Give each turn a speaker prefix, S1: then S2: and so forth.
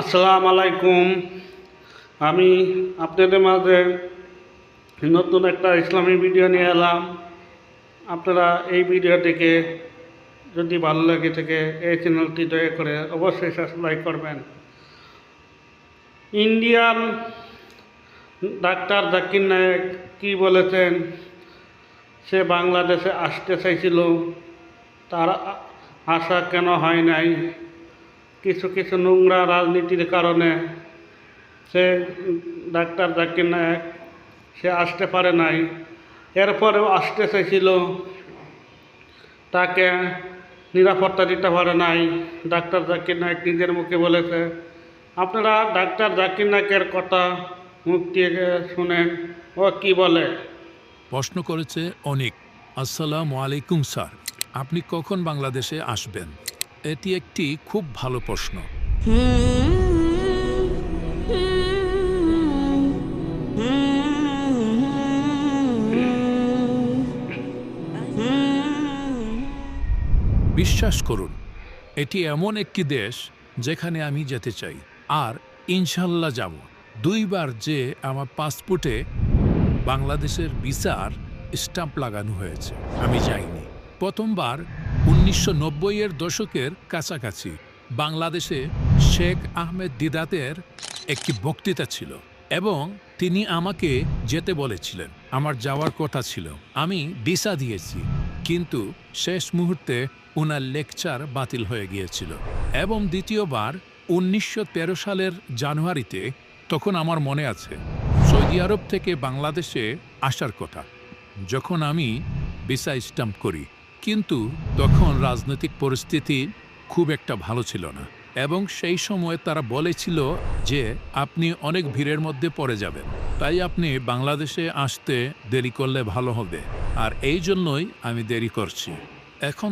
S1: আসসালামু আলাইকুম আমি আপনাদের মাঝে নতুন একটা ইসলামী ভিডিও নিয়ে এলাম। আপনারা এই ভিডিওটিকে যদি ভালো লাগে থেকে এই চ্যানেলটি দয়া করে অবশ্যই সাবস্ক্রাইব করবেন। ইন্ডিয়ান ডাক্তার জাকির নায়েক কী বলেছেন? সে বাংলাদেশে আসতে চাইছিল, তার আশা কেন হয় নাই? কিছু কিছু নোংরা রাজনীতির কারণে সে ডাক্তার জাকির নায়ক, সে আসতে পারে নাই। এরপরেও আসতে চাইছিল তাকে নিরাপত্তা দিতে পারে নাই। ডাক্তার জাকির নায়ক নিজের মুখে বলেছে, আপনারা ডাক্তার জাকির নায়কের কথা মুখ দিয়ে শুনেন, ও কি বলে?
S2: প্রশ্ন করেছে অনেক, আসসালামু আলাইকুম স্যার, আপনি কখন বাংলাদেশে আসবেন? এটি একটি খুব ভালো প্রশ্ন। বিশ্বাস করুন, এটি এমন একটি দেশ যেখানে আমি যেতে চাই, আর ইনশাল্লাহ যাব। দুইবার যে আমার পাসপোর্টে বাংলাদেশের ভিসার স্টাম্প লাগানো হয়েছে, আমি যাইনি। প্রথমবার উনিশশো এর দশকের কাছাকাছি বাংলাদেশে শেখ আহমেদ দিদাতের একটি বক্তৃতা ছিল এবং তিনি আমাকে যেতে বলেছিলেন। আমার যাওয়ার কথা ছিল। আমি ভিসা দিয়েছি, কিন্তু শেষ মুহূর্তে ওনার লেকচার বাতিল হয়ে গিয়েছিল এবং দ্বিতীয়বার উনিশশো তেরো সালের জানুয়ারিতে তখন আমার মনে আছে, সৌদি আরব থেকে বাংলাদেশে আসার কথা। যখন আমি ভিসা স্টাম্প করি কিন্তু তখন রাজনৈতিক পরিস্থিতি খুব একটা ভালো ছিল না। এবং সেই সময় তারা বলেছিল যে, আপনি অনেক ভিড়ের মধ্যে পড়ে যাবেন। তাই আপনি বাংলাদেশে আসতে দেরি করলে ভালো হবে। আর এই জন্যই আমি দেরি করছি। এখন